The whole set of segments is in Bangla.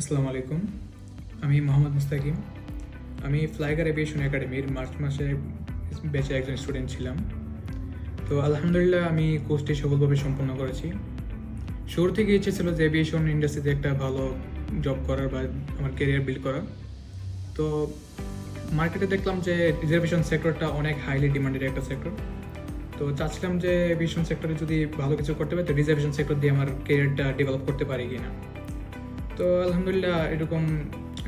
আসসালামু আলাইকুম। আমি মোহাম্মদ মুস্তাকিম। আমি ফ্লাইগার এভিয়েশন একাডেমির মার্চ মাসে ব্যাচে একজন স্টুডেন্ট ছিলাম। তো আলহামদুলিল্লাহ আমি কোর্সটি সফলভাবে সম্পন্ন করেছি। শুরু থেকে ইচ্ছে ছিল যে এভিয়েশন ইন্ডাস্ট্রিতে একটা ভালো জব করার বা আমার কেরিয়ার বিল্ড করার। তো মার্কেটে দেখলাম যে রিজার্ভেশন সেক্টরটা অনেক হাইলি ডিমান্ডেড একটা সেক্টর। তো চাচ্ছিলাম যে এভিয়েশন সেক্টরে যদি ভালো কিছু করতে পারি, তো রিজার্ভেশন সেক্টর দিয়ে আমার কেরিয়ারটা ডেভেলপ করতে পারি কিনা। তো আলহামদুলিল্লাহ এরকম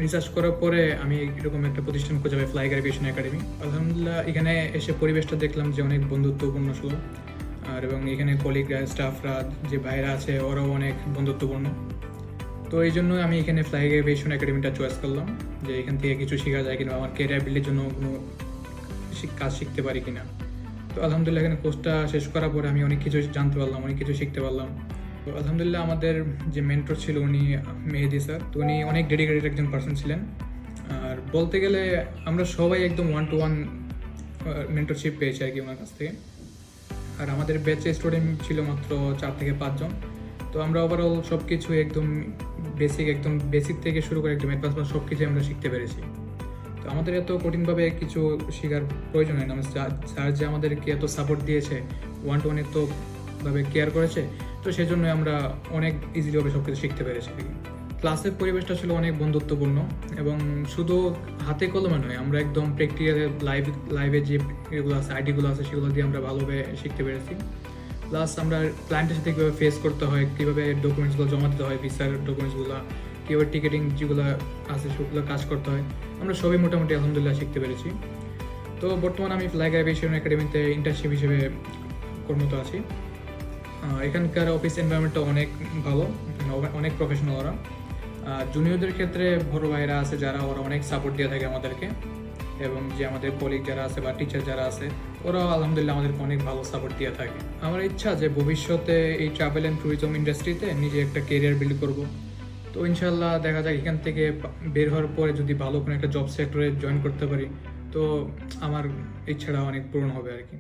রিসার্চ করার পরে আমি এরকম একটা প্রতিষ্ঠান খুঁজে পাই ফ্লাই এভিয়েশন একাডেমি আলহামদুলিল্লাহ, এখানে এসে পরিবেশটা দেখলাম যে অনেক বন্ধুত্বপূর্ণ ছিল। আর এবং এখানে কলিগরা স্টাফরা যে ভাইরা আছে, ওরাও অনেক বন্ধুত্বপূর্ণ। তো এই জন্য আমি এখানে ফ্লাই এভিয়েশন একাডেমিটা চয়েস করলাম, যে এখান থেকে কিছু শেখা যায় কিনা, আমার কেরিয়ার বিল্ডের জন্য কোনো কাজ শিখতে পারি কিনা। তো আলহামদুলিল্লাহ, এখানে কোর্সটা শেষ করার পরে আমি অনেক কিছু জানতে পারলাম, অনেক কিছু শিখতে পারলাম। আলহামদুলিল্লাহ আমাদের যে মেন্টর ছিল উনি মেহেদি স্যার, তো উনি অনেক ডেডিকেটেড একজন পার্সন ছিলেন। আর বলতে গেলে আমরা সবাই একদম ওয়ান টু ওয়ান মেন্টরশিপ পেয়েছি আর কি ওনার কাছ থেকে। আর আমাদের ব্যাচে স্টুডেন্ট ছিল মাত্র চার থেকে পাঁচজন তো আমরা ওভারঅল সব কিছু একদম বেসিক একদম বেসিক থেকে শুরু করে একদম অ্যাডভান্স সব কিছু আমরা শিখতে পেরেছি। তো আমাদের এত কঠিনভাবে কিছু শেখার প্রয়োজন হয় না। স্যার- স্যার যে আমাদেরকে এত সাপোর্ট দিয়েছে ওয়ান টু ওয়ান এত ভাবে কেয়ার করেছে। তো সেই জন্য আমরা অনেক ইজিলিভাবে সব কিছু শিখতে পেরেছি। ক্লাসের পরিবেশটা ছিল অনেক বন্ধুত্বপূর্ণ এবং শুধু হাতে কলমে নয়, আমরা একদম প্র্যাকটিক্যাল লাইভ লাইভে যে এগুলো আছে আইডিগুলো আছে, সেগুলো দিয়ে আমরা ভালোভাবে শিখতে পেরেছি। প্লাস আমরা ক্লায়েন্টের সাথে কীভাবে ফেস করতে হয়, কীভাবে ডকুমেন্টসগুলো জমা দিতে হয় ভিসার ডকুমেন্টসগুলো কীভাবে টিকিটিং যেগুলো আছে, সেগুলো কাজ করতে হয়, আমরা সবই মোটামুটি আলহামদুলিল্লাহ শিখতে পেরেছি। তো বর্তমানে আমি ফ্লাইগ অ্যাভিয়েশন একাডেমিতে ইন্টার্নশিপ হিসেবে কর্মরত আছি। এখানকার অফিস এনভায়রনমেন্টটা অনেক ভালো অনেক প্রফেশনাল ওরা। আর জুনিয়রদের ক্ষেত্রে বড় ভাইরা আছে যারা, ওরা অনেক সাপোর্ট দিয়ে থাকে আমাদেরকে। এবং যে আমাদের কলিগ যারা আছে বা টিচার যারা আছে, ওরাও আলহামদুলিল্লাহ আমাদেরকে অনেক ভালো সাপোর্ট দিয়ে থাকে। আমার ইচ্ছা যে ভবিষ্যতে এই ট্রাভেল অ্যান্ড ট্যুরিজম ইন্ডাস্ট্রিতে নিজে একটা কেরিয়ার বিল্ড করব। তো ইনশাল্লাহ দেখা যাক, এখান থেকে বের হওয়ার পরে যদি ভালো কোনো একটা জব সেক্টরে জয়েন করতে পারি, তো আমার ইচ্ছাটা অনেক পূরণ হবে আর কি।